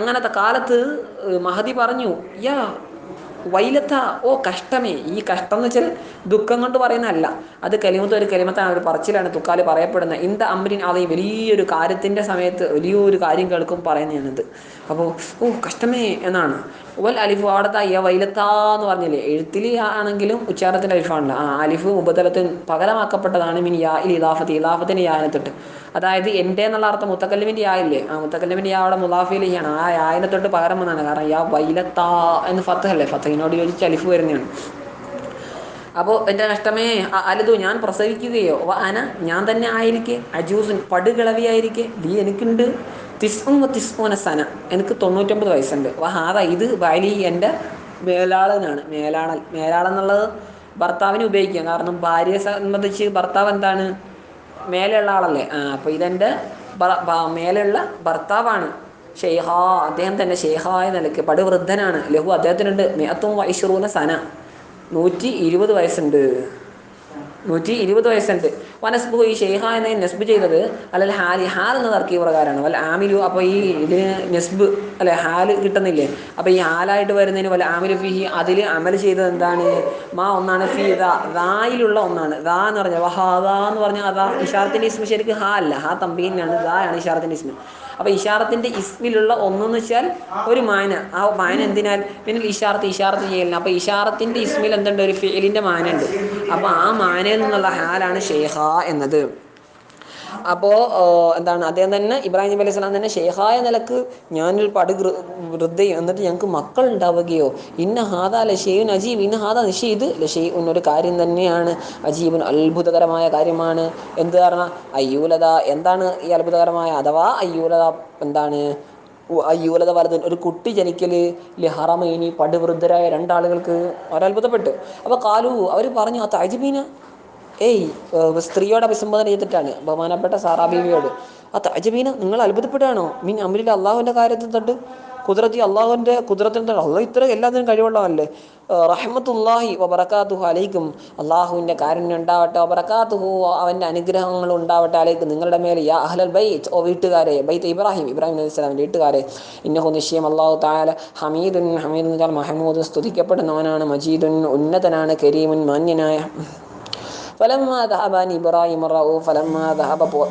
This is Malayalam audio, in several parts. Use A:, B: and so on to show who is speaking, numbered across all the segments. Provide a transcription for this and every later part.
A: അങ്ങനത്തെ കാലത്ത് മഹതി പറഞ്ഞു യാ വൈലത്ത ഓ കഷ്ടമേ. ഈ കഷ്ടം എന്ന് വെച്ചാൽ ദുഃഖം കൊണ്ട് പറയുന്നതല്ല. അത് കലിമത്ത് ഒരു കലിമത്താണ് ഒരു പറച്ചിലാണ് തുക്കാൽ പറയപ്പെടുന്നത്. ഇന്ത അമ്രിൻ അത് വലിയൊരു കാര്യത്തിന്റെ സമയത്ത് വലിയൊരു കാര്യം കേൾക്കും പറയുന്നതാണിത്. അപ്പോൾ ഓ കഷ്ടമേ എന്നാണ്. വൽ അലിഫ് അവിടുത്തെ വൈലത്ത എന്ന് പറഞ്ഞില്ലേ? എഴുത്തിൽ ആണെങ്കിലും ഉച്ചാരണത്തിന്റെ അലിഫാണല്ലോ. ആ അലിഫ് ഉപതലത്തിൽ പകരമാക്കപ്പെട്ടതാണ് മീൻ യാ ഇൽ ഇലാഫത്ത് ഇലാഫത്തിന് യാനത്തിട്ട് അതായത് എന്റെ എന്നുള്ള അർത്ഥം മുത്തക്കല്ലിമിന്റെ ആയില്ലേ ആ മുത്തക്കല്ലിമിന്റെ യാ അവിടെ മുലാഫിലിയാണ് ആ യായനെ തൊട്ട് പകരം വന്നാണ്. കാരണം യാ വൈലത്താ എന്ന് ഫത്തഹല്ലേ? ഫത്തഹിനോട് യോജിച്ച് അലിഫ് വരുന്നതാണ്. അപ്പോൾ എന്റെ നഷ്ടമേ അലതു ഞാൻ പ്രസവിക്കുകയോ? അന ഞാൻ തന്നെ ആയിരിക്കെ? അജൂസുൻ പടുകിളവിയായിരിക്കെ? നീ എനിക്കുണ്ട്. തിസ്ഉം തിസ്ഊന സന. എനിക്ക് തൊണ്ണൂറ്റൊമ്പത് വയസ്സുണ്ട്. വഹാദ ഹാദ ഇത് ബാലി എന്റെ മേലാളനാണ്. മേലാളൻ. എന്നുള്ളത് ഭർത്താവിന് ഉപയോഗിക്കാം. കാരണം ഭാര്യയെ സംബന്ധിച്ച് ഭർത്താവ് എന്താണ്? മേലെയുള്ള ആളല്ലേ? ആ അപ്പോൾ ഇതെന്റെ മേലെയുള്ള ഭർത്താവാണ്. ഷെയ്ഹ അദ്ദേഹം തന്നെ ഷെയ്ഹായ നിലയ്ക്ക് പടുവൃദ്ധനാണ്. ലഹു അദ്ദേഹത്തിനുണ്ട്. മേത്തും വൈഷുറൂന സന. നൂറ്റി ഇരുപത് വയസ്സുണ്ട്. നൂറ്റി ഇരുപത് വയസ്സുണ്ട് വനസ്ബു ഈ ഷെയ്ഹ എന്ന നെസ്ബ് ചെയ്തത് അല്ലെങ്കിൽ ഹാലി ഹാൽ എന്ന തർക്കീ പ്രകാരമാണ്. വല്ല ആമിലു അപ്പോൾ ഈ ഇതിന് നെസ്ബ് അല്ലെ ഹാൽ കിട്ടുന്നില്ലേ? അപ്പോൾ ഈ ഹാലായിട്ട് വരുന്നതിന് വല്ല ആമിലു ഫിഹി അതിൽ അമൽ ചെയ്തത് എന്താണ്? മാ ഒന്നാണ് ഫി ദായിലുള്ള ഒന്നാണ്. ദാ എന്ന് പറഞ്ഞാൽ വഹാദാ എന്ന് പറഞ്ഞാൽ അതാ ഇഷാർത്തിന്റെ ഇസ്മ ശരിക്കും ഹാ അല്ല. ഹാ തമ്പീനാണ് ദാ ആണ് ഇഷാർത്തിന്റെ ഇസ്മ. അപ്പോൾ ഇഷാറത്തിന്റെ ഇസ്മിലുള്ള ഒന്നെന്ന് വെച്ചാൽ ഒരു മാന. ആ മാന എന്തിനാൽ? പിന്നെ ഇഷാറത്ത് ഇഷാറത്ത് ചെയ്യലിന്. അപ്പോൾ ഇഷാറത്തിന്റെ ഇസ്മിൽ എന്തുണ്ട്? ഒരു ഫേലിന്റെ മാന ഉണ്ട് അപ്പോൾ ആ മാനയിൽ നിന്നുള്ള ഹാലാണ് ഷെയ്ഹ എന്നത്. അപ്പോൾ എന്താണ് അദ്ദേഹം തന്നെ ഇബ്രാഹിം നബി അലൈഹി സ്വലാം തന്നെ ഷെയ്ഹായ നിലയ്ക്ക് ഞാനൊരു പടു വൃദ്ധയും എന്നിട്ട് ഞങ്ങൾക്ക് മക്കൾ ഉണ്ടാവുകയോ ഇന്ന ഹാദാ ലഷെയ്യുൻ അജീബ് ഇന്ന ഹാദാ നിഷീദ് ലഷെയ്യുൻ ഒരു കാര്യം തന്നെയാണ്. അജീബൻ അത്ഭുതകരമായ കാര്യമാണ്. എന്ത് കാരണം? അയ്യൂലത എന്താണ് ഈ അത്ഭുതകരമായ? അഥവാ അയ്യൂലത എന്താണ് അയ്യൂലത വലത് ഒരു കുട്ടി ജനിക്കൽ ലിഹറമൈനി പടുവൃദ്ധരായ രണ്ടാളുകൾക്ക് അവരത്ഭുതപ്പെട്ടു. അപ്പോൾ കാലു അവർ പറഞ്ഞു ആ താജിബീന ഏയ് സ്ത്രീയോട് അഭിസംബോധന ചെയ്തിട്ടാണ്. ബഹുമാനപ്പെട്ട സാറാ ബീവിയോട്. ആ താജബീന നിങ്ങൾ അത്ഭുതപ്പെടുകയാണോ മീൻ അമലിൽ അള്ളാഹുവിന്റെ കാര്യത്തിൽ തൊട്ട് കുതിരത്തി അള്ളാഹുവിന്റെ കുതിരത്തിൽ തൊട്ട് അള്ളാഹ് ഇത്ര എല്ലാത്തിനും കഴിവുള്ളതല്ലേ? റഹ്മത്തുല്ലാഹി വബറക്കാത്തുഹു അലൈക്കും. അള്ളാഹുവിന്റെ കാരുണ്യം ഉണ്ടാവട്ടെ വബറക്കാത്തുഹു അവന്റെ അനുഗ്രഹങ്ങൾ ഉണ്ടാവട്ടെ അലൈക്കും. നിങ്ങളുടെ മേലെ യാ അഹ്ലൽ ബൈത്ത് ഓ വീട്ടുകാരെ ബൈത്ത് ഇബ്രാഹിം ഇബ്രാഹിം അലൈഹി സ്വലാമിന്റെ വീട്ടുകാരെ. ഇന്നഹു നിശ്ചയം അള്ളാഹു താല ഹമീദുൻ ഹമീദ് എന്ന് വെച്ചാൽ മഹമൂദ് സ്തുതിക്കപ്പെടുന്നവനാണ് മജീദുൻ ഉന്നതനാണ് കരീമുൻ മാന്യനായ ഫലമ്മ ദഹബാൻ ഇബ്രാഹിം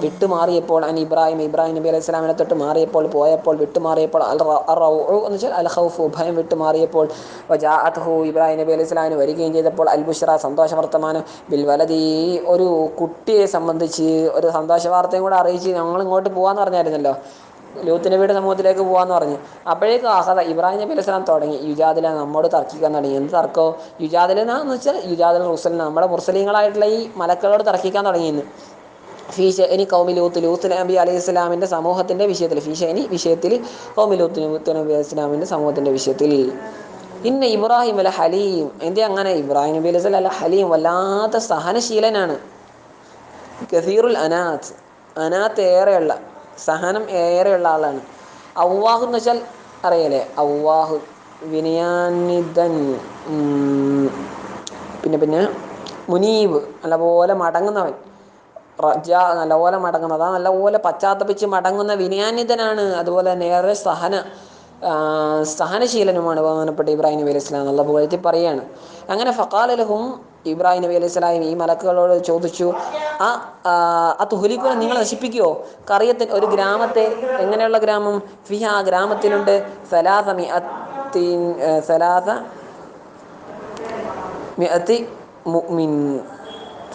A: വിട്ടുമാറിയപ്പോൾ അൻ ഇബ്രാഹിം ഇബ്രാഹിം നബി അലൈഹി സ്വലാമിനെ തൊട്ട് മാറിയപ്പോൾ പോയപ്പോൾ വിട്ടുമാറിയപ്പോൾ അൽ എന്ന് വെച്ചാൽ അൽ ഹൗഫ് ഭയം വിട്ടുമാറിയപ്പോൾ വജാഅത്ഹു ഇബ്രാഹിം നബി അലൈഹി സ്വലാമിന് വരികയും ചെയ്തപ്പോൾ അൽ ബുഷ്ര സന്തോഷ വർത്തമാനം ബിൽ വലതി ഒരു കുട്ടിയെ സംബന്ധിച്ച് ഒരു സന്തോഷ വാർത്തയും കൂടെ അറിയിച്ച് ഞങ്ങൾ ഇങ്ങോട്ട് പോകാമെന്ന് പറഞ്ഞായിരുന്നല്ലോ. ലൂത്ത് വീട് സമൂഹത്തിലേക്ക് പോകാമെന്ന് പറഞ്ഞു. അപ്പോഴേക്കും അഹദ ഇബ്രാഹിം നബി അലൈഹി സ്വലാം തുടങ്ങി. യുജാദില നമ്മോട് തർക്കിക്കാൻ തുടങ്ങി. എന്ത് തർക്കോ? യുജാദില എന്ന് വെച്ചാൽ യുജാദിൽ റുസലിന നമ്മുടെ മുർസലീങ്ങളായിട്ടുള്ള ഈ മലക്കളോട് തർക്കിക്കാൻ തുടങ്ങിയെന്ന്. ഫീഷ ഇനി കൗമി ലൂത്ത് ലൂത്ത് നബി അലൈഹി ഇസ്ലാമിന്റെ സമൂഹത്തിന്റെ വിഷയത്തിൽ ഫീഷ ഇനി വിഷയത്തിൽ കൗമി ലൂത്ത് ലൂത്ത് നബി അലൈഹി ഇസ്ലാമിന്റെ സമൂഹത്തിന്റെ വിഷയത്തിൽ. ഇന്ന ഇബ്രാഹിം അല്ല ഹലീം എന്തേ അങ്ങനെ? ഇബ്രാഹിം നബി അലൈഹി അല്ല ഹലീം വല്ലാത്ത സഹനശീലനാണ്. ഗസീറുൽ അനാത്ത് അനാത്ത് ഏറെയുള്ള സഹനം ഏറെയുള്ള ആളാണ്. ഔവാഹ് എന്ന് വെച്ചാൽ അറിയാലേ ഔവാഹ് വിനയാനിതൻ പിന്നെ പിന്നെ മുനീബ് നല്ലപോലെ മടങ്ങുന്നവൻ. റജ നല്ലപോലെ മടങ്ങുന്നത് അതാ നല്ലപോലെ പശ്ചാത്തപിച്ച് മടങ്ങുന്ന വിനയാനിതനാണ്. അതുപോലെ തന്നെ ഏറെ സഹന സഹനശീലനുമാണ് ബഹുമാനപ്പെട്ട ഇബ്രാഹിം നബി അലൈഹി സ്വലാം നല്ല പറയാണ്. അങ്ങനെ ഫക്കാലലഹും ഇബ്രാഹിം നബി അലൈഹി ഈ മലക്കുകളോട് ചോദിച്ചു ആ ആ തുഹലിക്കുനെ നിങ്ങൾ നശിപ്പിക്കുമോ കറിയത്തിൽ ഒരു ഗ്രാമത്തെ എങ്ങനെയുള്ള ഗ്രാമം? ഫിഹ ആ ഗ്രാമത്തിലുണ്ട്. സലാസ മിഅത്തിൻ സലാസ മിഅത്തി മുഅ്മിൻ.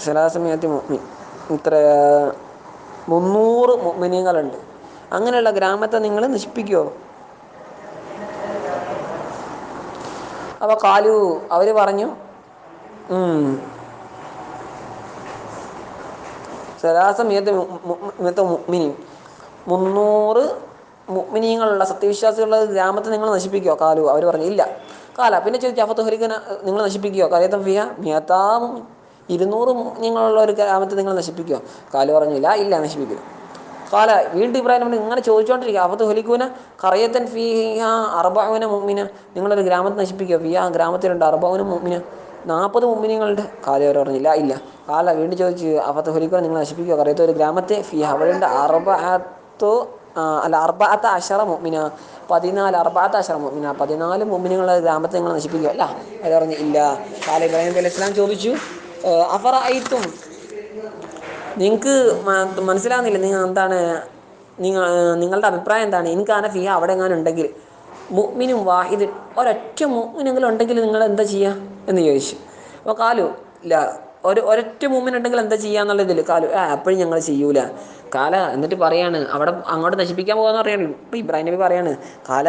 A: സലാസ മിഅത്തി മുഅ്മിൻ. ഇത്ര മുന്നൂറ് മുഅ്മിനീങ്ങളുണ്ട്. അങ്ങനെയുള്ള ഗ്രാമത്തെ നിങ്ങൾ നശിപ്പിക്കുമോ അപ്പോൾ കാലു അവർ പറഞ്ഞു സലാസം മിയത്തെ മുഗ്മിനി മുന്നൂറ് മുഗ്മിനിയങ്ങളുള്ള സത്യവിശ്വാസികളുള്ള ഗ്രാമത്തെ നിങ്ങൾ നശിപ്പിക്കുക കാലു അവർ പറഞ്ഞു ഇല്ല. കാല പിന്നെ ചോദിച്ചു അഫത്ത് ഹരിക്കന നിങ്ങൾ നശിപ്പിക്കുക കറിയത്തം ഫിയ? മിയത്താ ഇരുന്നൂറ് മുഅ്മിനീങ്ങളുള്ള ഒരു ഗ്രാമത്തെ നിങ്ങൾ നശിപ്പിക്കുക കാലു പറഞ്ഞു ഇല്ല ഇല്ല നശിപ്പിക്കില്ല. കാല വീണ്ടും ഇബ്രാഹിം നമ്മൾ ഇങ്ങനെ ചോദിച്ചുകൊണ്ടിരിക്കുക അഫത്ത് ഹൊലിക്കൂന കറയത്തൻ ഫിയ അർബാവുന മുഗ്മിന നിങ്ങളൊരു ഗ്രാമത്തെ നശിപ്പിക്കുക ഫിയ ഗ്രാമത്തിലുണ്ട് അർബാവുന മുമ്മിന നാൽപ്പത് മുമ്പിനികളുടെ കാലം അവർ പറഞ്ഞില്ല ഇല്ല കാല വീണ്ടും ചോദിച്ചു അഫത്ത് ഹൊലിക്കൂന നിങ്ങൾ നശിപ്പിക്കുക കറിയത്ത ഒരു ഗ്രാമത്തെ ഫി അവിടെയുണ്ട് അറുപത്തോ അല്ല അർബഅത്ത അഷറ മുഅ്മിന പതിനാല് അർബാത്ത അഷറ മുഅ്മിന പതിനാല് മുമ്പിനുള്ള ഗ്രാമത്തെ നിങ്ങൾ നശിപ്പിക്കുക അല്ല അത് പറഞ്ഞു ഇല്ല. കാല ഇബ്രാഹിം അലൈഹി ഇസ്ലാം ചോദിച്ചു അഫറ ഐത്തും നിങ്ങൾക്ക് മനസ്സിലാകുന്നില്ല നിങ്ങൾ എന്താണ് നിങ്ങൾ നിങ്ങളുടെ അഭിപ്രായം എന്താണ്? എനിക്കാന ഫിയ അവിടെ എങ്ങാനും ഉണ്ടെങ്കിൽ മുഅ്മിനും വാഹിദ് ഒരൊറ്റ മുഅ്മിനെങ്കിലും ഉണ്ടെങ്കിൽ നിങ്ങൾ എന്താ ചെയ്യുക എന്ന് ചോദിച്ചു. അപ്പോൾ കാലു ഇല്ല ഒരു ഒരൊറ്റ മുഅ്മിൻ ഉണ്ടെങ്കിൽ എന്താ ചെയ്യുക എന്നുള്ള കാലു ആ അപ്പോഴും ഞങ്ങൾ ചെയ്യൂല. കാല എന്നിട്ട് പറയാണ് അവിടെ അങ്ങോട്ട് നശിപ്പിക്കാൻ പോകാന്ന് പറയാണ്. ഇപ്പം ഇബ്രാഹിം നബി പറയാണ് കാല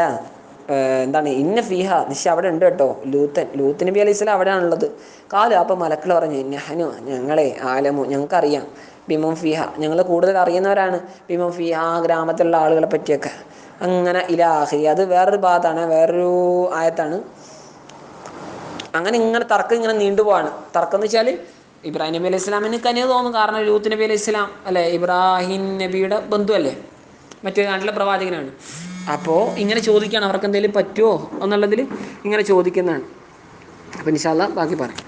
A: എന്താണ് ഇന്ന ഫീഹ നിശ അവിടെ ഉണ്ട് കേട്ടോ ലൂത്തൻ ലൂത്ത് നബി അലൈഹി സ്വലാം അവിടെയാണുള്ളത് കാലു അപ്പം മലക്കൾ പറഞ്ഞു ഞാനു ഞങ്ങളെ ആലമു ഞങ്ങൾക്കറിയാം ബിമം ഫിഹ ഞങ്ങൾ കൂടുതൽ അറിയുന്നവരാണ് ബിമം ഫിഹ ആ ഗ്രാമത്തിലുള്ള ആളുകളെ പറ്റിയൊക്കെ. അങ്ങനെ ഇലാഹി. അത് വേറൊരു ഭാഗത്താണ് വേറൊരു ആയത്താണ്. അങ്ങനെ ഇങ്ങനെ തർക്കം ഇങ്ങനെ നീണ്ടുപോവാണ് തർക്കം എന്ന് വെച്ചാൽ ഇബ്രാഹിം നബി അലൈഹി സ്വലാമിന് കനിയ തോന്നും കാരണം ലൂത്ത് നബി അലൈഹി സ്വലാം അല്ലേ ഇബ്രാഹിം നബിയുടെ ബന്ധു അല്ലേ മറ്റേ നാട്ടിലെ പ്രവാചകനാണ്. അപ്പോൾ ഇങ്ങനെ ചോദിക്കുകയാണ് അവർക്ക് എന്തെങ്കിലും പറ്റുമോ എന്നുള്ളതിൽ ഇങ്ങനെ ചോദിക്കുന്നതാണ്. അപ്പം നിഷാദ ബാക്കി പറയാം.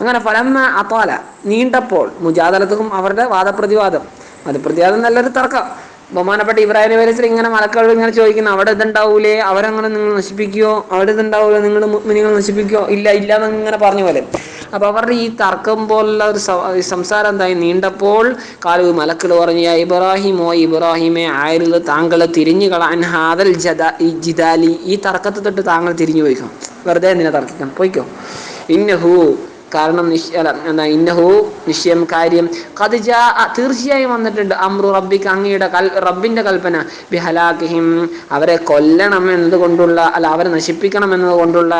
A: അങ്ങനെ ഫലം അപ്പാല നീണ്ടപ്പോൾ മുജാദലത്തും അവരുടെ വാദപ്രതിവാദം. വാദപ്രതിവാദം നല്ലൊരു തർക്കം. ബഹുമാനപ്പെട്ട ഇബ്രാഹിം നബി അലൈഹി ഇങ്ങനെ മലക്കൾ ഇങ്ങനെ ചോദിക്കുന്നു അവിടെ ഇതുണ്ടാവൂലേ? അവരങ്ങനെ നിങ്ങൾ നശിപ്പിക്കുകയോ അവിടെ ഇതുണ്ടാവൂലേ? നിങ്ങൾ നിങ്ങൾ നശിപ്പിക്കുകയോ ഇല്ല ഇല്ല എന്നിങ്ങനെ പറഞ്ഞ പോലെ. അപ്പോൾ അവരുടെ ഈ തർക്കം പോലുള്ള ഒരു സംസാരം എന്തായി? നീണ്ടപ്പോൾ കാലു മലക്കൾ പറഞ്ഞു ഇബ്രാഹിമോ ഇബ്രാഹിമെ ആയിരുന്നു താങ്കൾ തിരിഞ്ഞു കളാൻ ഹാദൽ ജിദാലി? ഈ തർക്കത്തെ തൊട്ട് താങ്കൾ തിരിഞ്ഞു പോയിക്കോ. വെറുതെ എന്തിനാ തർക്കിക്കണം പോയിക്കോ. ഇന്നഹു കാരണം നിശ് എന്താ ഇന്നഹു നിശ്ചയം കാര്യം. കതിജ തീർച്ചയായും വന്നിട്ടുണ്ട്. അമ്രു റബ്ബിക്ക് അങ്ങയുടെ കൽ റബ്ബിന്റെ കൽപ്പന. ബിഹലാക്കിഹിം അവരെ കൊല്ലണം എന്നതുകൊണ്ടുള്ള അല്ല അവരെ നശിപ്പിക്കണം എന്നതുകൊണ്ടുള്ള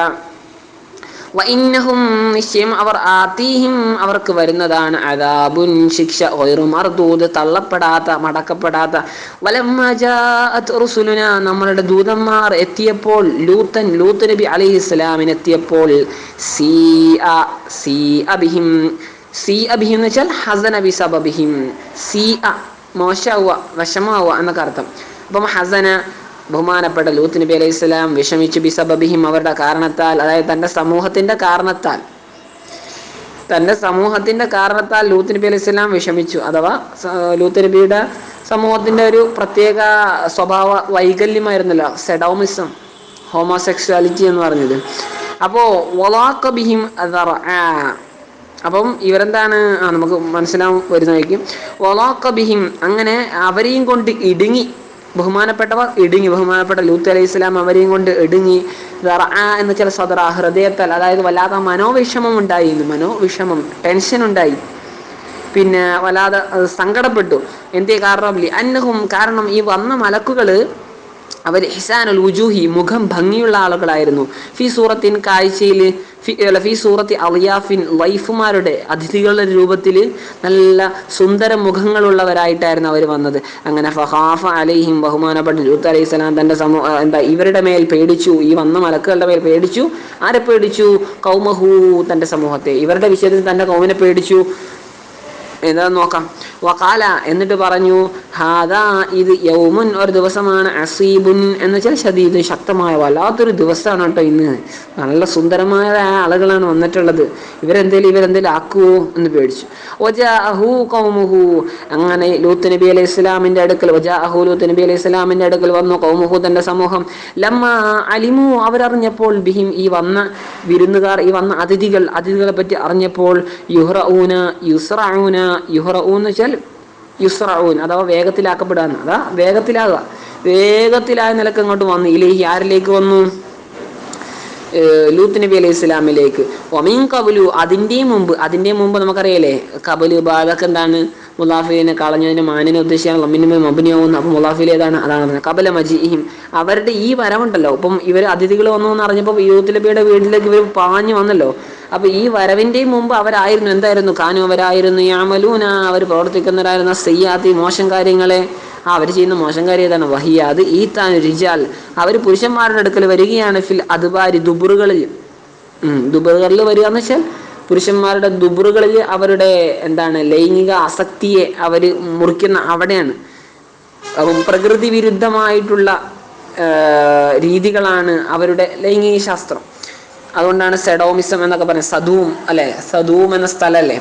A: നിശ്ചയം അവർ ആത്തീഹിം അവർക്ക് വരുന്നതാണ് അദാബുൻ ശിക്ഷ ഒയറു മർദൂദ് തള്ളപ്പെടാത്ത മടക്കപ്പെടാത്ത. വലം നമ്മളുടെ ദൂതന്മാർ എത്തിയപ്പോൾ ലൂത്തൻ ലൂത്ത് നബി അലൈഹി ഇസ്ലാമിന് എത്തിയപ്പോൾ സീ അ സീ അബിഹിം സീ അബിഹിം എന്ന് വെച്ചാൽ ഹസന ബി സബബിഹിം. സീ അ മോശമാവുക വിഷമാവുക എന്നൊക്കെ അർത്ഥം. അപ്പം ഹസന ബഹുമാനപ്പെട്ട ലൂത്ത് നബി അലൈഹി സ്വലാം വിഷമിച്ചു ബിസബബിഹിം അവരുടെ കാരണത്താൽ അതായത് തന്റെ സമൂഹത്തിന്റെ കാരണത്താൽ. തന്റെ സമൂഹത്തിന്റെ കാരണത്താൽ ലൂത്ത് നബി അലൈഹി സ്വലാം വിഷമിച്ചു. അഥവാ ലൂത്ത് നബിയുടെ സമൂഹത്തിന്റെ ഒരു പ്രത്യേക സ്വഭാവ വൈകല്യമായിരുന്നല്ലോ സെഡോമിസം ഹോമോസെക്സ്വാലിറ്റി എന്ന് പറഞ്ഞത്. അപ്പോൾ വലാക്കബിഹിം അപ്പം ഇവരെന്താണ് നമുക്ക് മനസ്സിലാവും വരുന്നതായിരിക്കും വലാക്കബിഹിം അങ്ങനെ അവരെയും കൊണ്ട് ഇടുങ്ങി ബഹുമാനപ്പെട്ടവർ ഇടുങ്ങി. ബഹുമാനപ്പെട്ട ലൂത്ത് അലൈഹി ഇസ്ലാം അവരെയും കൊണ്ട് ഇടുങ്ങി. എന്ന് ചില സദറ ഹൃദയത്താൽ അതായത് വല്ലാതെ മനോവിഷമം ഉണ്ടായി മനോവിഷമം ടെൻഷൻ ഉണ്ടായി. പിന്നെ വല്ലാതെ സങ്കടപ്പെട്ടു. എന്തേ കാരണം അന്നഹും കാരണം ഈ വന്ന മലക്കുകൾ അവർ ഹിസാനുൽ വുജൂഹി മുഖം ഭംഗിയുള്ള ആളുകളായിരുന്നു. ഫി സൂറത്തിൻ കാഴ്ചയിൽ ഫി സൂറത്തി അലിയാഫിൻ വൈഫുമാരുടെ അതിഥികളുടെ രൂപത്തിൽ നല്ല സുന്ദര മുഖങ്ങളുള്ളവരായിട്ടായിരുന്നു അവർ വന്നത്. അങ്ങനെ ഫഹാഫ അലൈഹിം ബഹുമാനപ്പെട്ട ലൂത്ത് അലൈഹി സ്വലാം തന്റെ സമൂഹ എന്താ ഇവരുടെ മേൽ പേടിച്ചു ഈ വന്ന മലക്കുകളുടെ മേൽ പേടിച്ചു. ആരെ പേടിച്ചു? കൗമഹു തന്റെ സമൂഹത്തെ. ഇവരുടെ വിഷയത്തിൽ തന്റെ കൗമിനെ പേടിച്ചു. എന്താ നോക്കാം. വകാല എന്നിട്ട് പറഞ്ഞു ഹാദാ ഇത് യൗമുൻ ഒരു ദിവസമാണ് അസീബുൻ എന്ന് വെച്ചാൽ ഷദീദ് ശക്തമായ വല്ലാത്തൊരു ദിവസമാണ് കേട്ടോ ഇന്ന്. നല്ല സുന്ദരമായ ആളുകളാണ് വന്നിട്ടുള്ളത്. ഇവരെന്തേലും ഇവരെന്തേലും ആക്കുവോ എന്ന് പേടിച്ചു. ഒജാഹു കൗമുഹു അങ്ങനെ ലൂത്ത് നബി അലൈഹി ഇസ്ലാമിന്റെ അടുക്കൽ ഒജാഹു ലൂത്ത് നബി അലൈഹി ഇസ്ലാമിന്റെ അടുക്കൽ വന്നു കൗമുഹു തന്റെ സമൂഹം. ലമ്മ അലിമു അവരറിഞ്ഞപ്പോൾ ബിഹിം ഈ വന്ന വിരുന്നുകാർ ഈ വന്ന അതിഥികൾ അതിഥികളെ പറ്റി അറിഞ്ഞപ്പോൾ യുഹ്റഊന യുസ്റഊന യുഹ്റഊൻ ഊന്ന് വെച്ചാൽ യുസ്റഊൻ അഥവാ വേഗത്തിലാക്കപ്പെടുക എന്ന് അതാ വേഗത്തിലാകുക. വേഗത്തിലായ നിലയ്ക്ക് അങ്ങോട്ട് വന്നു. ഇലേഹി ആരിലേക്ക് വന്നു? ലൂത്ത് നബി അലൈഹി ഇസ്ലാമിലേക്ക് ഒമീൻ അതിന്റെ മുമ്പ് അതിന്റെ മുമ്പ് നമുക്കറിയാലേ കബലു ബാധക്ക് എന്താണ്? മുലാഫിലിനെ കളഞ്ഞതിന് മാനിനെ ഉദ്ദേശിച്ചാണ് ലമ്മിനുമേ മബിനിയാവുന്നു അപ്പം മുലാഫിൽ ഏതാണ്? അതാണ് പറഞ്ഞത്. കബല മജിഹിം അവരുടെ ഈ വരവുണ്ടല്ലോ. ഇപ്പം ഇവർ അതിഥികൾ വന്നു എന്ന് അറിഞ്ഞപ്പോൾ യൂത്ത് നബിയുടെ വീട്ടിലേക്ക് ഇവർ പാഞ്ഞു വന്നല്ലോ. അപ്പൊ ഈ വരവിന്റെയും മുമ്പ് അവരായിരുന്നു. എന്തായിരുന്നു? കാനു അവരായിരുന്നു. യാമലൂന. അവർ പ്രവർത്തിക്കുന്നവരായിരുന്ന സയ്യാത്തി മോശം കാര്യങ്ങളെ. ആ അവർ ചെയ്യുന്ന മോശം കാര്യം ഏതാണ്? വഹിയ അത് ഈ താൻ രിജാൽ. അവർ പുരുഷന്മാരുടെ അടുക്കൽ വരികയാണ് ഫിൽ അതുബാരി ദുബറുകളിൽ. ദുബറുകളിൽ വരിക എന്ന് വെച്ചാൽ പുരുഷന്മാരുടെ ദുബറുകളിൽ അവരുടെ എന്താണ് ലൈംഗിക ആസക്തിയെ അവർ മുറിക്കുന്ന അവിടെയാണ്. അപ്പം പ്രകൃതി വിരുദ്ധമായിട്ടുള്ള രീതികളാണ് അവരുടെ ലൈംഗിക ശാസ്ത്രം. അതുകൊണ്ടാണ് സെഡോമിസം എന്നൊക്കെ പറയുന്നത് സദൂം അല്ലെ സദൂം എന്ന സ്ഥലമല്ലേ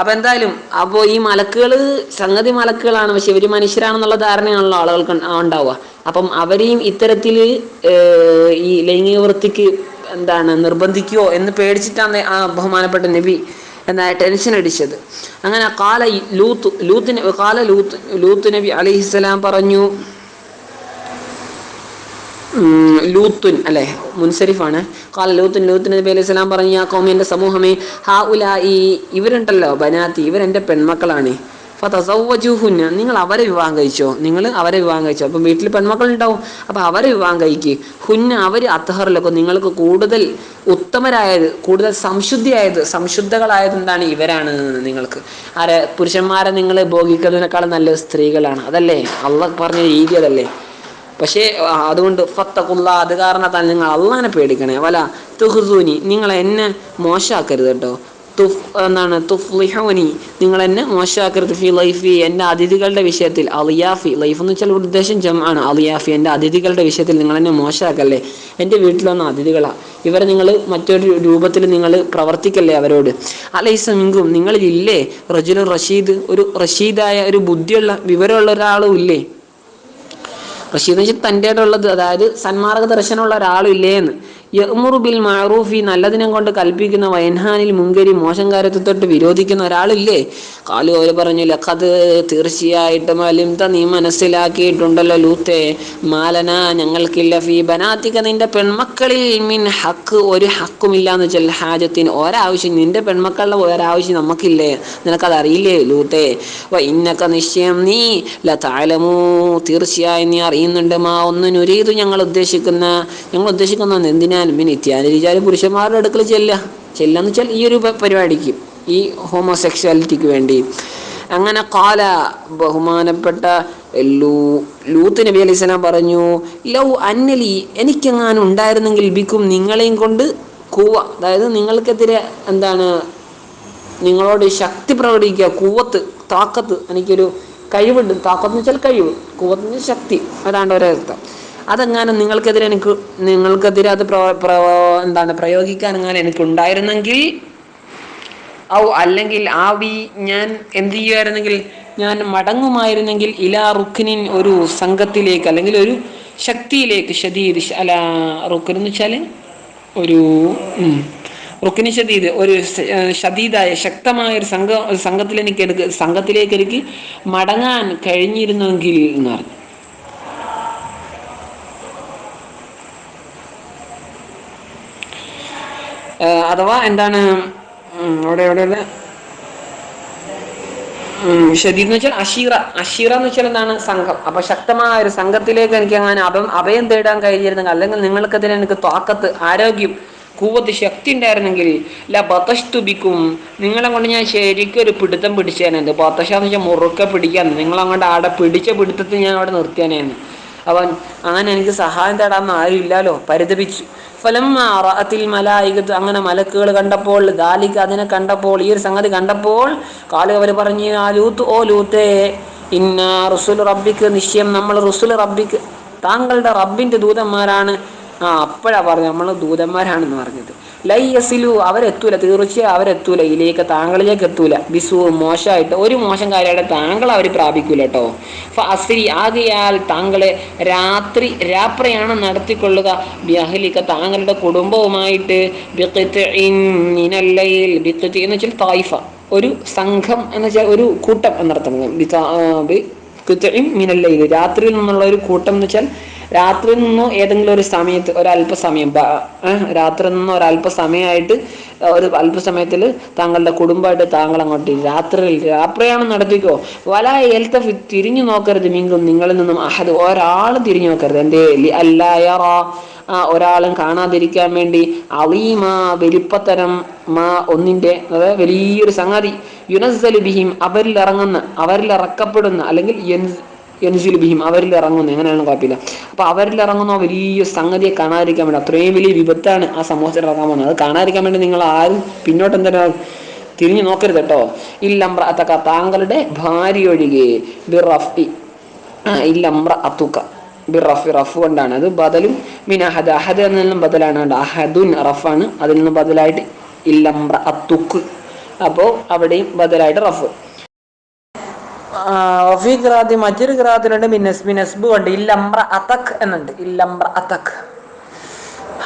A: അപ്പൊ എന്തായാലും അപ്പോ ഈ മലക്കുകൾ സംഗതി മലക്കുകളാണ്. പക്ഷെ ഇവർ മനുഷ്യരാണെന്നുള്ള ധാരണയാണല്ലോ ആളുകൾക്ക് ഉണ്ടാവുക. അപ്പം അവരെയും ഇത്തരത്തിൽ ഈ ലൈംഗിക വൃത്തിക്ക് എന്താണ് നിർബന്ധിക്കുവോ എന്ന് പേടിച്ചിട്ടാണ് ആ ബഹുമാനപ്പെട്ട നബി എന്നാ ടെൻഷൻ അടിച്ചത്. അങ്ങനെ കാല ലൂത്ത് ലൂത്തിന് കാല ലൂത്ത് ലൂത്ത് നബി അലിഹിസ്സലാം പറഞ്ഞു ലൂത്തുൻ അല്ലെ മുൻസരിഫാണ്. കാല ലൂത്തുൻ ലൂത്തുൻ നബി അലൈഹി സ്വലാം പറഞ്ഞു ആ കോമി എന്റെ സമൂഹമേ ഹാ ഉലാ ഈ ഇവരുണ്ടല്ലോ ബനാത്തി ഇവരെന്റെ പെൺമക്കളാണ്. ഫതസവ്വജൂഹുന്ന നിങ്ങൾ അവരെ വിവാഹം കഴിച്ചോ? നിങ്ങൾ അവരെ വിവാഹം കഴിച്ചോ? അപ്പം വീട്ടിൽ പെൺമക്കൾ ഉണ്ടാവും അപ്പം അവരെ വിവാഹം കഴിക്കുക ഹുന്ന അവർ അത്തഹറിലൊക്കെ നിങ്ങൾക്ക് കൂടുതൽ ഉത്തമരായത് കൂടുതൽ സംശുദ്ധിയായത് സംശുദ്ധകളായത് എന്താണ് ഇവരാണ് നിങ്ങൾക്ക്. ആരെ പുരുഷന്മാരെ നിങ്ങൾ ഭോഗിക്കുന്നതിനേക്കാളും നല്ല സ്ത്രീകളാണ്. അതല്ലേ? അള്ള പറഞ്ഞ രീതി അതല്ലേ? പക്ഷേ അതുകൊണ്ട് ഫത്തക്കുള്ള അത് കാരണത്താൽ നിങ്ങൾ അള്ളാനെ പേടിക്കണേ. വല തുഹുസൂനി നിങ്ങൾ എന്നെ മോശമാക്കരുത് കേട്ടോ. എന്താണ് തുഫ്ലിഹോനി. നിങ്ങൾ എന്നെ മോശമാക്കരുത്. ഫി ലൈഫി എന്റെ അതിഥികളുടെ വിഷയത്തിൽ. അലിയാഫി ലൈഫ് എന്ന് വെച്ചാൽ ഉദ്ദേശം ജം ആണ് അലിയാഫി എന്റെ അതിഥികളുടെ വിഷയത്തിൽ നിങ്ങൾ എന്നെ മോശമാക്കല്ലേ? എന്റെ വീട്ടിൽ വന്ന അതിഥികളാണ് ഇവരെ നിങ്ങൾ മറ്റൊരു രൂപത്തിൽ നിങ്ങൾ പ്രവർത്തിക്കല്ലേ അവരോട്? അലൈസമിങ്കും നിങ്ങളിലില്ലേ റജുലു റഷീദ് ഒരു റഷീദായ ഒരു ബുദ്ധിയുള്ള വിവരമുള്ള ഒരാളും ഇല്ലേ? റഷീദ് എന്ന് വെച്ചാൽ തന്റെ ഉള്ളത് അതായത് സന്മാർഗ ദർശനമുള്ള ഒരാളും ഇല്ലേന്ന്. യമുറു ബിൽ മാറൂഫി നല്ലതിനെ കൊണ്ട് കൽപ്പിക്കുന്ന വയൻഹാനിൽ മുങ്കരി മോശം കാര്യത്തെ തൊട്ട് വിരോധിക്കുന്ന ഒരാളില്ലേ? കാലു അവർ പറഞ്ഞു ലഖത് തീർച്ചയായിട്ടും അലിംത നീ മനസ്സിലാക്കിയിട്ടുണ്ടല്ലോ ലൂത്തെ. മാലന ഞങ്ങൾക്കില്ല ഫീ ബനാത്തിക. നിന്റെ പെൺമക്കളിൽ മിൻ ഹക്ക് ഒരു ഹക്കുമില്ല എന്ന് വെച്ചാൽ ഹാജത്തിന് ഒരാവശ്യം നിന്റെ പെൺമക്കളുടെ ഒരാവശ്യം നമുക്കില്ലേ? നിനക്കത് അറിയില്ലേ ലൂത്തെ ഇന്നൊക്കെ നിശ്ചയം നീ ല താലമൂ തീർച്ചയായും നീ അറിയുന്നുണ്ട്. മാ ഒന്നിനൊരീതു ഞങ്ങൾ ഉദ്ദേശിക്കുന്ന ഞങ്ങൾ ഉദ്ദേശിക്കുന്ന എന്തിനാലും പിന്നെ ഇത്യാനുരിച്ചാലും പുരുഷന്മാരുടെ അടുക്കൽ ചെല്ലുക. ചെല്ലാന്ന് വെച്ചാൽ ഈ ഒരു പരിപാടിക്ക് ഈ ഹോമോസെക്ഷുവാലിറ്റിക്ക് വേണ്ടി. അങ്ങനെ കാല ബഹുമാനപ്പെട്ട ലൂ ലൂത്ത് നബി അലൈഹി സ്വലാം പറഞ്ഞു ലവ് അന്നലി എനിക്കെങ്ങാനും ഉണ്ടായിരുന്നെങ്കിൽ ബിക്കും നിങ്ങളെയും കൊണ്ട് കൂവ. അതായത് നിങ്ങൾക്കെതിരെ എന്താണ് നിങ്ങളോട് ശക്തി പ്രകടിപ്പിക്കുക കൂവത്ത് താക്കത്ത് എനിക്കൊരു കഴിവുണ്ട്. താക്കത്ത് എന്ന് വെച്ചാൽ കഴിവ് കൂവത്ത് എന്ന് വെച്ചാൽ ശക്തി. അതാണ്ട് ഒരർത്ഥം അതെങ്ങാനും നിങ്ങൾക്കെതിരെ എനിക്ക് നിങ്ങൾക്കെതിരെ അത് എന്താണ് പ്രയോഗിക്കാൻ എങ്ങാനും എനിക്ക് ഉണ്ടായിരുന്നെങ്കിൽ ഔ അല്ലെങ്കിൽ ആവി ഞാൻ എന്ത് ചെയ്യുമായിരുന്നെങ്കിൽ ഞാൻ മടങ്ങുമായിരുന്നെങ്കിൽ ഇലാ റുക്കിനിൻ ഒരു സംഘത്തിലേക്ക് അല്ലെങ്കിൽ ഒരു ശക്തിയിലേക്ക് ഷദീദ് അല അല്ല റുക്കിൻ എന്ന് വെച്ചാൽ ഒരു റുക്കിന് ഷദീദ് ഒരു ഷദീദായ ശക്തമായ ഒരു സംഘ സംഘത്തിലെനിക്ക് എനിക്ക് സംഘത്തിലേക്ക് എനിക്ക് മടങ്ങാൻ കഴിഞ്ഞിരുന്നെങ്കിൽ എന്ന് പറഞ്ഞു. അഥവാ എന്താണ് അവിടെ എവിടെ ഷദീദ് എന്ന് വെച്ചാൽ അഷീറ അഷീറ എന്ന് വെച്ചാൽ എന്താണ്? സംഘം. അപ്പൊ ശക്തമായ ഒരു സംഘത്തിലേക്ക് എനിക്ക് അങ്ങനെ അഭം അഭയം തേടാൻ കഴിഞ്ഞിരുന്നെങ്കിൽ അല്ലെങ്കിൽ നിങ്ങൾക്കതിന് എനിക്ക് താക്കത്ത് ആരോഗ്യം കൂവത്ത് ശക്തി ഉണ്ടായിരുന്നെങ്കിൽ ല നിങ്ങളെ കൊണ്ട് ഞാൻ ശരിക്കും ഒരു പിടുത്തം പിടിച്ചേനുണ്ട് ബത്തശ എന്ന് വെച്ചാൽ മുറുക്കെ പിടിക്കാൻ നിങ്ങളങ്ങോട്ട് ആടെ പിടിച്ച പിടുത്തത്തിൽ ഞാൻ അവിടെ നിർത്തിയാനേന്ന് അവൻ അങ്ങനെ എനിക്ക് സഹായം തേടാമെന്ന് ആരും ഇല്ലല്ലോ പരിതപിച്ചു. അങ്ങനെ മലക്കുകൾ കണ്ടപ്പോൾ ദാലിക്ക് അതിനെ കണ്ടപ്പോൾ ഈ ഒരു സംഗതി കണ്ടപ്പോൾ കാലുകവർ പറഞ്ഞു ആ ലൂത്ത് ഓ ലൂത്തേ ഇന്ന റുസുൽ റബ്ബിക്ക് നിശ്ചയം നമ്മൾ റുസുൽ റബ്ബിക്ക് താങ്കളുടെ റബ്ബിന്റെ ദൂതന്മാരാണ്. ആ അപ്പോഴാ പറഞ്ഞു നമ്മൾ ദൂതന്മാരാണെന്ന് പറഞ്ഞത്. ലൈ യസിലു അവരെത്തൂല തീർച്ചയായും അവരെത്തൂല ഇതിലേക്ക് താങ്കളിലേക്ക് എത്തൂല ബിസു മോശമായിട്ട് ഒരു മോശം കാര്യമായിട്ട് താങ്കൾ അവർ പ്രാപിക്കൂല കേട്ടോ. അസ്രി ആകയാൽ താങ്കളെ രാത്രി രാപ്രയാണ് നടത്തിക്കൊള്ളുക. ബിഅഹ്ലിക താങ്കളുടെ കുടുംബവുമായിട്ട് എന്ന് വെച്ചാൽ തായിഫ. ഒരു സംഘം എന്ന് വെച്ചാൽ ഒരു കൂട്ടം എന്നർത്ഥം. രാത്രിയിൽ നിന്നുള്ള ഒരു കൂട്ടം എന്ന് വെച്ചാൽ രാത്രിയിൽ നിന്നോ ഏതെങ്കിലും ഒരു സമയത്ത് ഒരല്പസമയം രാത്രി നിന്നോ ഒരല്പസമയമായിട്ട് ഒരു അല്പസമയത്തിൽ താങ്കളുടെ കുടുംബമായിട്ട് താങ്കൾ അങ്ങോട്ട് രാത്രിയിൽ രാപ്രയാണം നടത്തിക്കോ. വല എൽത്തഫി തിരിഞ്ഞു നോക്കരുത് മിങ്കും നിങ്ങളിൽ നിന്നും അഹദ്. ഒരാൾ തിരിഞ്ഞു നോക്കരുത്. എന്റെ അല്ലായറ ആ ഒരാളും കാണാതിരിക്കാൻ വേണ്ടി അളീമാ വലിപ്പത്തരം മാ ഒന്നിന്റെ അതായത് വലിയൊരു സംഗതി. യുനസ്സലു ബിഹിം അവരിൽ ഇറങ്ങുന്ന അവരിൽ ഇറക്കപ്പെടുന്ന അല്ലെങ്കിൽ യൻസിൽ ബിഹിം അവരിൽ ഇറങ്ങുന്നു. എങ്ങനെയാണ് കുഴപ്പമില്ല അപ്പൊ അവരിൽ ഇറങ്ങുന്ന വലിയ സംഗതിയെ കാണാതിരിക്കാൻ വേണ്ടി അത്രയും വലിയ വിപത്താണ് ആ സമൂഹത്തിൽ ഇറങ്ങാൻ പോകുന്നത്. അത് കാണാതിരിക്കാൻ വേണ്ടി നിങ്ങൾ ആരും പിന്നോട്ട് എന്തിനാ തിരിഞ്ഞു നോക്കരുത് കേട്ടോ. ഇല്ലംബ്ര അത്തക്ക താങ്കളുടെ ഭാര്യ ഒഴികെ ബിറഫി ഇല്ലംബ്ര അത്തുക്ക ബിറഫി റഫ് കൊണ്ടാണ്. അത് ബദലും മീൻ അഹദ് അഹദ് എന്നതിൽ നിന്നും ബദലാണ് അഹദുൻ റഫാണ് അതിൽ നിന്ന് ബദലായിട്ട് ഇല്ലംബ്ര അത്തുക്ക് അപ്പോൾ അവിടെയും ബദലായിട്ട് റഫ് വഫീ ഖിറാത്തി മറ്റൊരു ഖിറാത്തിലുണ്ട് മിനസ് മിനസ്ബു ഉണ്ട് ഇല്ലംറ അതക് എന്നുണ്ട്. ഇല്ലംറ അതക്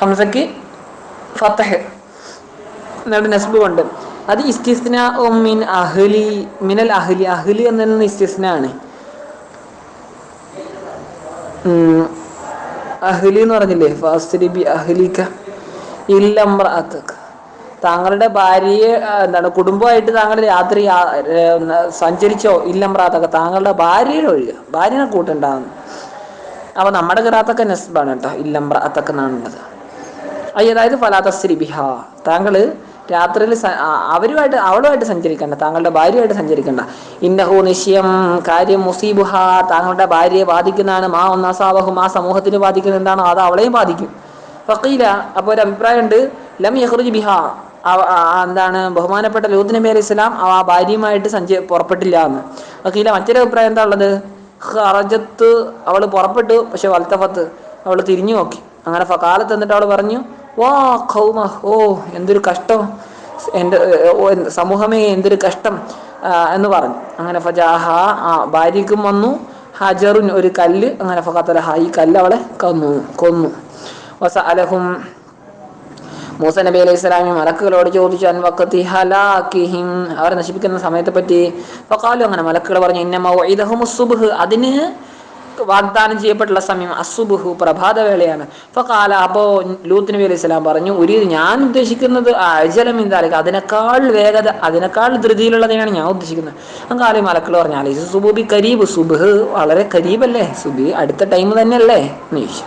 A: ഹംസക്ക് ഫത്തഹ് എന്നിട്ട് നസ്ബ് ഉണ്ട് അത് ഇസ്തിസ്ന മിൻ അഹ്ലി മിനൽ അഹ്ലി. അഹ്ലി എന്നതിൽ ഇസ്തിസ്ന ആണ്. അഹ്ലി എന്ന് പറഞ്ഞില്ലേ? ഫാസ്തിരി ബി അഹ്ലിക. ഇല്ലംറ അതക് താങ്കളുടെ ഭാര്യയെ എന്താണ് കുടുംബമായിട്ട് താങ്കൾ രാത്രി സഞ്ചരിച്ചോ ഇല്ല ഒന്ന് സഞ്ചരിച്ചോ? ഇല്ലംറാത്തൊക്കെ താങ്കളുടെ ഭാര്യയുടെ ഒഴിയുക ഭാര്യനെ കൂട്ടുണ്ടാകുന്നു അപ്പൊ നമ്മുടെ ഗ്രാത്തൊക്കെ നെസ്ബാണ് കേട്ടോ. ഇല്ലംറ അത്തൊക്കെ അയ്യ, അതായത് ഫലാതസ്രി ബിഹ താങ്കൾ രാത്രിയിൽ അവരുമായിട്ട് അവളുമായിട്ട് സഞ്ചരിക്കണ്ട. താങ്കളുടെ ഭാര്യയായിട്ട് സഞ്ചരിക്കണ്ട. ഇന്നഹു നിശ്ചയം കാര്യം മുസീബുഹ. താങ്കളുടെ ഭാര്യയെ ബാധിക്കുന്നതാണ്. മാ ഒന്നാസാവഹും ആ സമൂഹത്തിന് ബാധിക്കുന്ന എന്താണോ അത് അവളെയും ബാധിക്കും. ഫക്കീല അപ്പോൾ ഒരു അഭിപ്രായമുണ്ട്. ലം യഹ്റുജ് ബിഹ. എന്താണ് ബഹുമാനപ്പെട്ട ലൂത്ത് നബി അലൈഹി സ്വലാം ആ ഭാര്യയുമായിട്ട് സഞ്ചി പുറപ്പെട്ടില്ല എന്ന്. വക്കീല മറ്റൊരു അഭിപ്രായം എന്താ ഉള്ളത്? ഹറജത്ത് അവൾ പുറപ്പെട്ടു പക്ഷെ വൽത്തഫത്ത് അവൾ തിരിഞ്ഞു നോക്കി. അങ്ങനെ കാലത്ത് എന്നിട്ട് അവൾ പറഞ്ഞു വാ ഖൗമ ഓ എന്തൊരു കഷ്ടം എന്റെ സമൂഹമേ എന്തൊരു കഷ്ടം എന്ന് പറഞ്ഞു. അങ്ങനെ ഫജാഹ ആ ഭാര്യയ്ക്കും വന്നു. ഹജറുൻ ഒരു കല്ല് അങ്ങനെ ഫഖത്തലഹ ഈ കല്ല് അവളെ കൊന്നു കൊന്നു. വസ അലഹും മൂസ നബി അലൈഹി സ്വലാമി മലക്കുകളോട് ചോദിച്ചു അൻവക്കത്തി ഹലാക്കിഹിം അവർ നശിപ്പിക്കുന്ന സമയത്തെ പറ്റി ഫക്കാലു അങ്ങനെ മലക്കുകൾ പറഞ്ഞു ഇന്ന സുബ്ഹ്. അതിന് വാഗ്ദാനം ചെയ്യപ്പെട്ടുള്ള സമയം അസുബുഹു പ്രഭാതവേളയാണ് ഫക്കാല അപ്പോ ലൂത്ത് നബി അലൈഹി സ്വലാം പറഞ്ഞു ഒരു ഞാൻ ഉദ്ദേശിക്കുന്നത് അജലം എന്താ അതിനേക്കാൾ വേഗത അതിനേക്കാൾ ധൃതിയിലുള്ളതിനാണ് ഞാൻ ഉദ്ദേശിക്കുന്നത്. അങ്കാലി മലക്കൾ പറഞ്ഞു അലൈസ് സുബുബി കരീബ് സുബ് വളരെ കരീബല്ലേ സുബി അടുത്ത ടൈം തന്നെയല്ലേ? എന്ന് ചോദിച്ചു.